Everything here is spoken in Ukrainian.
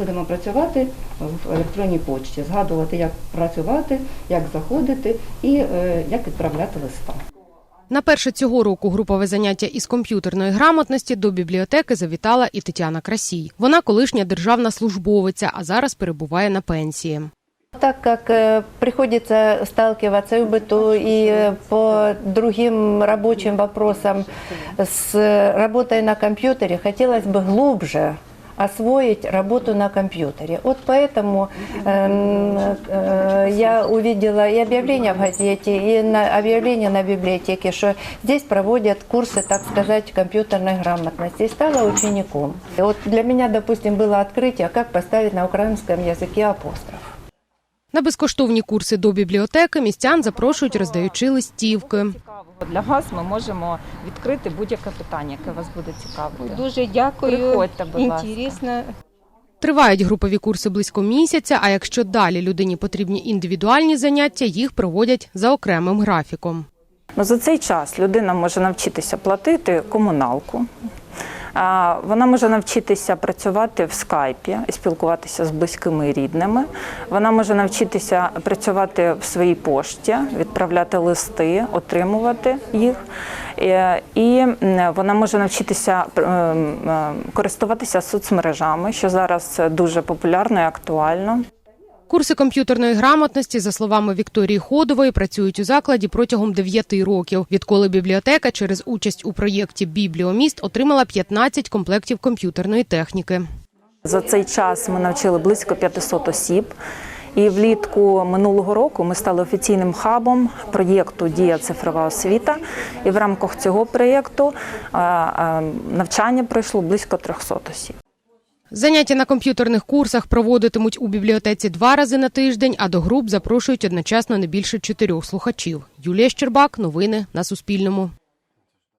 будемо працювати в електронній почті, згадувати, як працювати, як заходити і е, як відправляти листа. На перше цього року групове заняття із комп'ютерної грамотності до бібліотеки завітала і Тетяна Красій. Вона колишня державна службовиця, а зараз перебуває на пенсії. Так как э, приходится сталкиваться и в быту, и э, по другим рабочим вопросам с э, работой на компьютере, хотелось бы глубже освоить работу на компьютере. Вот поэтому эм, э, я увидела и объявление в газете, и на, объявление на библиотеке, что здесь проводят курсы, так сказать, компьютерной грамотности, и стала учеником. И вот для меня, допустим, было открытие, как поставить на украинском языке апостроф. На безкоштовні курси до бібліотеки містян запрошують, роздаючи листівки. для вас ми можемо відкрити будь-яке питання, яке вас буде цікавити. Дуже дякую. Приходьте, будь ласка. Інтересно. Тривають групові курси близько місяця. А якщо далі людині потрібні індивідуальні заняття, їх проводять за окремим графіком. Ну, за цей час людина може навчитися платити комуналку. Вона може навчитися працювати в скайпі спілкуватися з близькими і рідними. Вона може навчитися працювати в своїй пошті, відправляти листи, отримувати їх. І вона може навчитися користуватися соцмережами, що зараз дуже популярно і актуально. Курси комп'ютерної грамотності, за словами Вікторії Ходової, працюють у закладі протягом 9 років, відколи бібліотека через участь у проєкті Бібліоміст отримала 15 комплектів комп'ютерної техніки. За цей час ми навчили близько 500 осіб. І влітку минулого року ми стали офіційним хабом проєкту Дія цифрова освіта. І в рамках цього проєкту навчання пройшло близько 300 осіб. Заняття на комп'ютерних курсах проводитимуть у бібліотеці два рази на тиждень, а до груп запрошують одночасно не більше чотирьох слухачів. Юлія Щербак, новини на Суспільному.